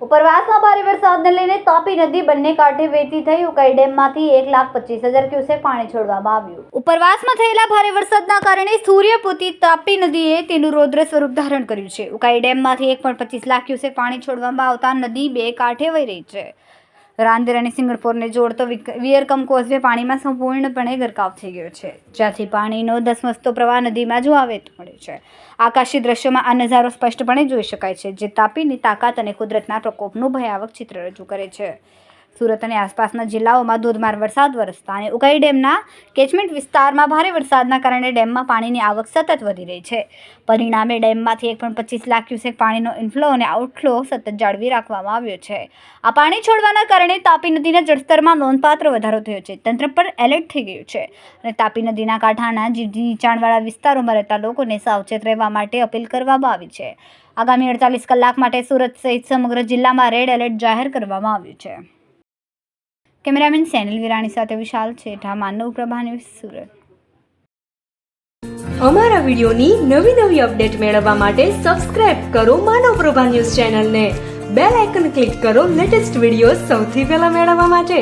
ઉપરવાસમાં ભારે વરસાદને લઈને તાપી નદી બંને કાંઠે વહેતી થઈ ઉકાઈ ડેમમાંથી એક લાખ પચીસ હજાર ક્યુસેક પાણી છોડવામાં આવ્યું. ઉપરવાસમાં થયેલા ભારે વરસાદના કારણે સૂર્યપુતી તાપી નદીએ તેનું રૌદ્ર સ્વરૂપ ધારણ કર્યું છે. ઉકાઈ ડેમમાંથી એક પણ પચીસ લાખ ક્યુસેક પાણી છોડવામાં આવતા નદી બે કાંઠે વહી રહી છે. રાંદેર અને સિંગણપોરને જોડતો વિયરકમ કોઝવે પાણીમાં સંપૂર્ણપણે ગરકાવ થઈ ગયો છે. જ્યાંથી પાણીનો ધસમસતો પ્રવાહ નદીમાં જોવા વેત મળે છે. આકાશી દ્રશ્યોમાં આ નજારો સ્પષ્ટપણે જોઈ શકાય છે, જે તાપીની તાકાત અને કુદરતના પ્રકોપનું ભયાવક ચિત્ર રજૂ કરે છે. સુરત અને આસપાસના જિલ્લાઓમાં ધોધમાર વરસાદ, વરસતા અને ઉકાઈ ડેમના કેચમેન્ટ વિસ્તારમાં ભારે વરસાદના કારણે ડેમમાં પાણીની આવક સતત વધી રહી છે. પરિણામે ડેમમાંથી એક પણ પચીસ લાખ ક્યુસેક પાણીનો ઇનફ્લો અને આઉટફ્લો સતત જાળવી રાખવામાં આવ્યો છે. આ પાણી છોડવાના કારણે તાપી નદીના જળસ્તરમાં નોંધપાત્ર વધારો થયો છે. તંત્ર પર એલર્ટ થઈ ગયું છે. અને તાપી નદીના કાંઠાના નીચાણવાળા વિસ્તારોમાં રહેતા લોકોને સાવચેત રહેવા માટે અપીલ કરવામાં આવી છે. આગામી અડતાલીસ કલાક માટે સુરત સહિત સમગ્ર જિલ્લામાં રેડ એલર્ટ જાહેર કરવામાં આવ્યું છે. કેમેરામેન સેનિલ વિરાણી સાથે વિશાલ છેઠા, માનવ પ્રભા ન્યૂઝ સુરત. અમારા વિડીયોની નવી નવી અપડેટ મેળવવા માટે સબસ્ક્રાઇબ કરો માનવ પ્રભા ન્યૂઝ ચેનલને. બેલ આઇકન ક્લિક કરો લેટેસ્ટ વીડિયો સૌથી પહેલા મેળવવા માટે.